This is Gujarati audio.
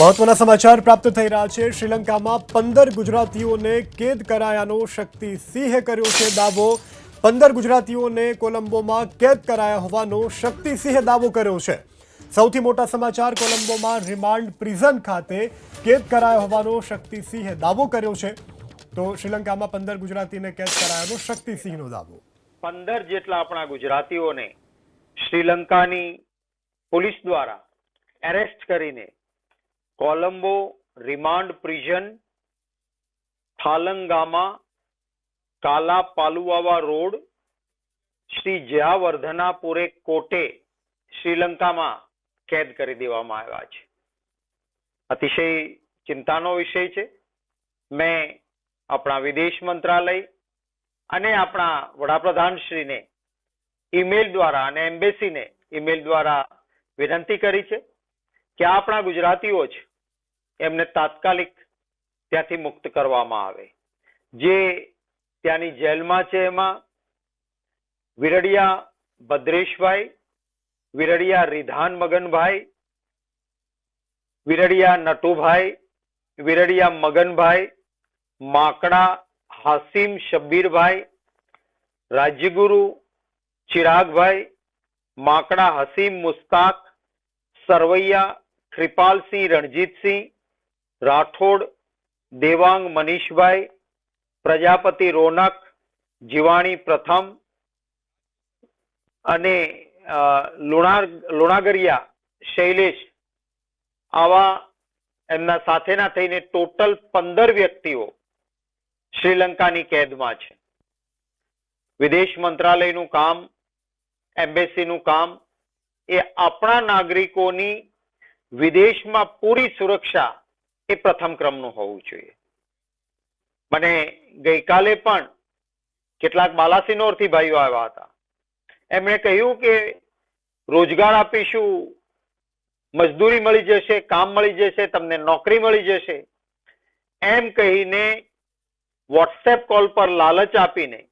મહત્વના સમાચાર પ્રાપ્ત થઈ રહ્યા છે. શ્રીલંકામાં પંદર ગુજરાતીઓને કેદ કરાયાનો શક્તિ સિંહે કર્યો છે દાવો. પંદર ગુજરાતીઓને કોલંબોમાં કેદ કરાયા હોવાનો શક્તિ સિંહે દાવો કર્યો છે. સૌથી મોટા સમાચાર, કોલંબોમાં રિમાન્ડ પ્રિઝન ખાતે કેદ કરાયા હોવાનો શક્તિ સિંહે દાવો કર્યો છે. તો શ્રીલંકામાં પંદર ગુજરાતીને કેદ કરાયાનો શક્તિ સિંહનો દાવો. પંદર જેટલા આપણા ગુજરાતીઓને શ્રીલંકાની પોલીસ દ્વારા એરેસ્ટ કરીને કોલંબો રિમાન્ડ પ્રિઝન, થાલંગામા કાલા પાલુવાવા રોડ, શ્રી જયાવર્ધનાપુરે કોટે શ્રીલંકામાં કેદ કરી દેવામાં આવ્યા છે. અતિશય ચિંતાનો વિષય છે. મેં આપણા વિદેશ મંત્રાલય અને આપણા વડાપ્રધાનશ્રીને ઈમેલ દ્વારા અને એમ્બેસીને ઈમેલ દ્વારા વિનંતી કરી છે. કે આપણા ગુજરાતીઓ છે એમને તાત્કાલિક ત્યાંથી મુક્ત કરવામાં આવે. જે ત્યાંની જેલમાં છે એમાં વિરડિયા ભદ્રેશભાઈ, વિરડિયા રિધાન મગનભાઈ, વિરડિયા નટુભાઈ, વિરડિયા મગનભાઈ માકડા હાસિમ શબ્બીરભાઈ, રાજ્યગુરુ ચિરાગભાઈ માકડા હસીમ મુસ્તાક, સરવૈયા કૃપાલસિંહ રણજીતસિંહ, રાઠોડ, દેવાંગ મનીષભાઈ, પ્રજાપતિ રોનક, જીવાણી પ્રથમ અને લુણાગરિયા શૈલેષ આવા એમના સાથેના થઈને ટોટલ પંદર વ્યક્તિઓ શ્રીલંકાની કેદમાં છે. વિદેશ મંત્રાલયનું કામ, એમ્બેસીનું કામ, એ આપણા નાગરિકોની વિદેશમાં પૂરી સુરક્ષા એ પ્રથમ ક્રમનું હોવું જોઈએ. મને ગઈકાલે પણ કેટલાક બાલાસિનોરથી ભાઈઓ આવ્યા હતા. એમણે કહ્યું કે રોજગાર આપીશું, મજદૂરી મળી જશે, કામ મળી જશે, તમને નોકરી મળી જશે. એમ કહીને વોટ્સએપ કોલ પર લાલચ આપીને